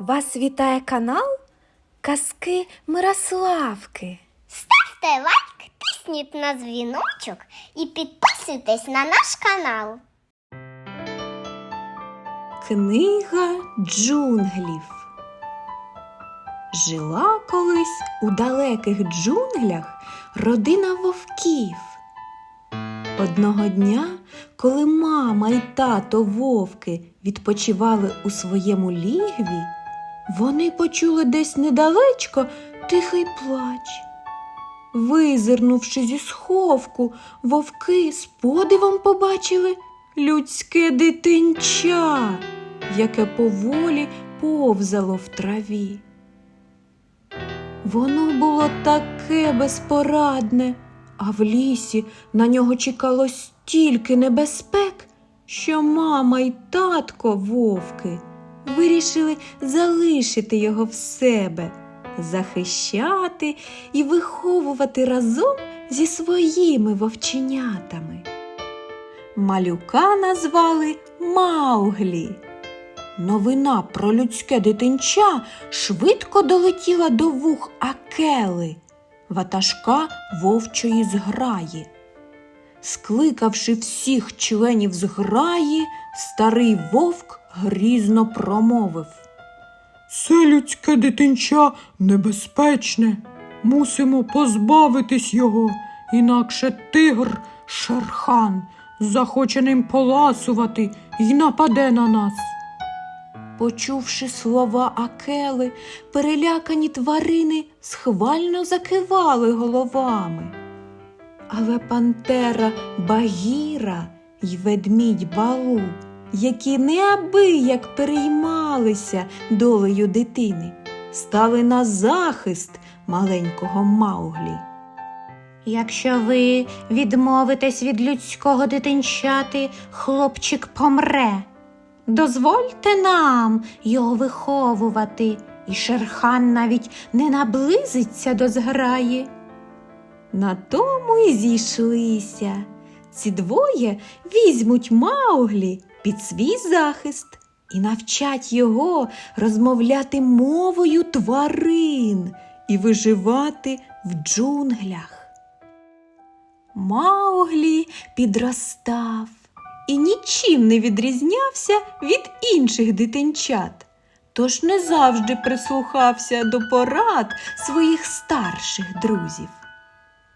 Вас вітає канал Казки Мирославки. Ставте лайк, тисніть на дзвіночок і підписуйтесь на наш канал. Книга джунглів. Жила колись у далеких джунглях родина вовків. Одного дня, коли мама і тато вовки відпочивали у своєму лігві, вони почули десь недалечко тихий плач. Визирнувши зі сховку, вовки з подивом побачили людське дитинча, яке поволі повзало в траві. Воно було таке безпорадне, а в лісі на нього чекало стільки небезпек, що мама й татко вовки вирішили залишити його в себе, захищати і виховувати разом зі своїми вовченятами. Малюка назвали Мауглі. Новина про людське дитинча швидко долетіла до вух Акели, ватажка вовчої зграї. Скликавши всіх членів зграї, старий вовк грізно промовив. Це людське дитинча небезпечне. Мусимо позбавитись його, інакше тигр Шерхан захоче ним поласувати і нападе на нас. Почувши слова Акели, перелякані тварини схвально закивали головами. Але пантера Багіра й ведмідь Балу, які неабияк переймалися долею дитини, стали на захист маленького Мауглі. Якщо ви відмовитесь від людського дитинчати, хлопчик помре. Дозвольте нам його виховувати, і Шерхан навіть не наблизиться до зграї. На тому й зійшлися. Ці двоє візьмуть Мауглі під свій захист і навчать його розмовляти мовою тварин і виживати в джунглях. Мауглі підростав і нічим не відрізнявся від інших дитинчат, тож не завжди прислухався до порад своїх старших друзів.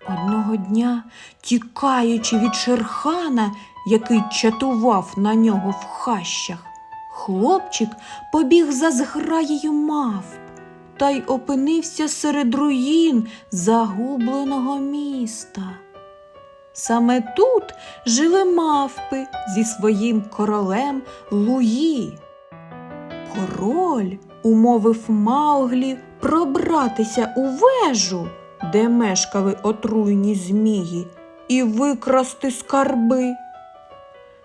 Одного дня, тікаючи від Шерхана, який чатував на нього в хащах, хлопчик побіг за зграєю мавп та й опинився серед руїн загубленого міста. Саме тут жили мавпи зі своїм королем Луї. Король умовив Мауглі пробратися у вежу, де мешкали отруйні змії, і викрасти скарби.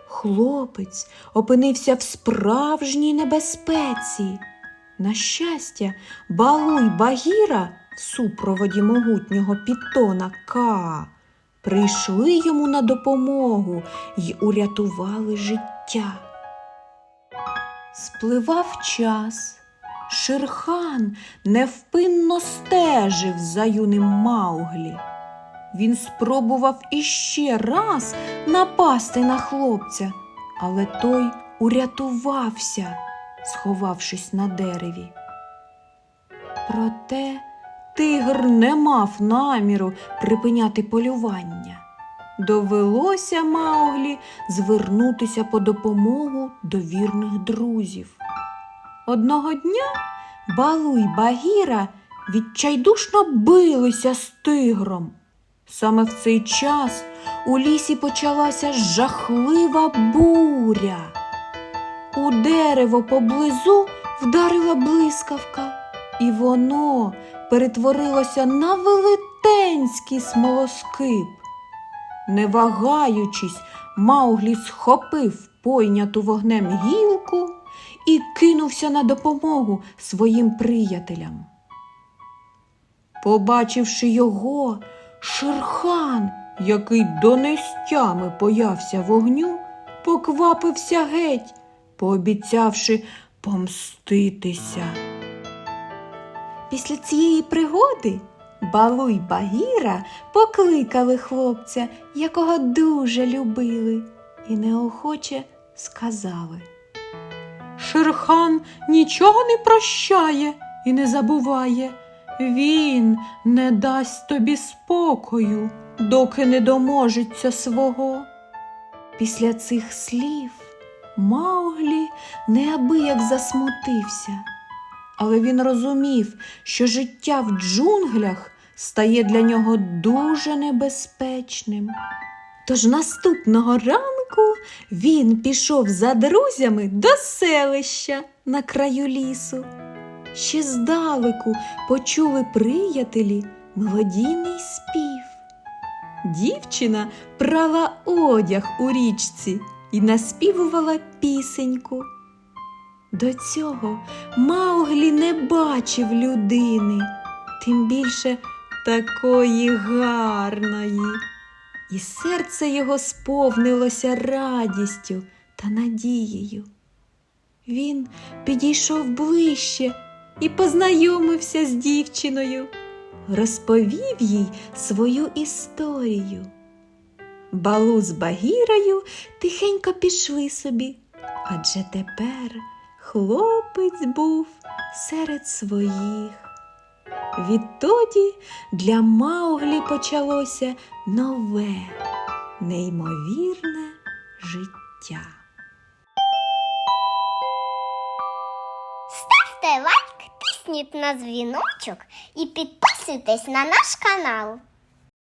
Хлопець опинився в справжній небезпеці. На щастя, Балу й Багіра в супроводі могутнього пітона Ка прийшли йому на допомогу й урятували життя. Спливав час. Шерхан невпинно стежив за юним Мауглі. Він спробував іще раз напасти на хлопця, але той урятувався, сховавшись на дереві. Проте тигр не мав наміру припиняти полювання. Довелося Мауглі звернутися по допомогу до вірних друзів. Одного дня Балу й Багіра відчайдушно билися з тигром. Саме в цей час у лісі почалася жахлива буря. У дерево поблизу вдарила блискавка, і воно перетворилося на велетенський смолоскип. Не вагаючись, Мауглі схопив пойняту вогнем гілку і кинувся на допомогу своїм приятелям. Побачивши його, Шерхан, який донестями боявся вогню, поквапився геть, пообіцявши помститися. Після цієї пригоди Балу й Багіра покликали хлопця, якого дуже любили, і неохоче сказали. Шерхан нічого не прощає і не забуває. Він не дасть тобі спокою, доки не доможеться свого. Після цих слів Мауглі неабияк засмутився, але він розумів, що життя в джунглях стає для нього дуже небезпечним. Тож наступного ранку він пішов за друзями до селища на краю лісу. Ще здалеку почули приятелі мелодійний спів. Дівчина прала одяг у річці і наспівувала пісеньку. До цього Мауглі не бачив людини, тим більше такої гарної. І серце його сповнилося радістю та надією. Він підійшов ближче і познайомився з дівчиною розповів їй свою історію. Балу з Багірою тихенько пішли собі, адже тепер хлопець був серед своїх. Відтоді для Мауглі почалося нове, неймовірне життя. Ставте лайк, тисніть на дзвіночок і підписуйтесь на наш канал.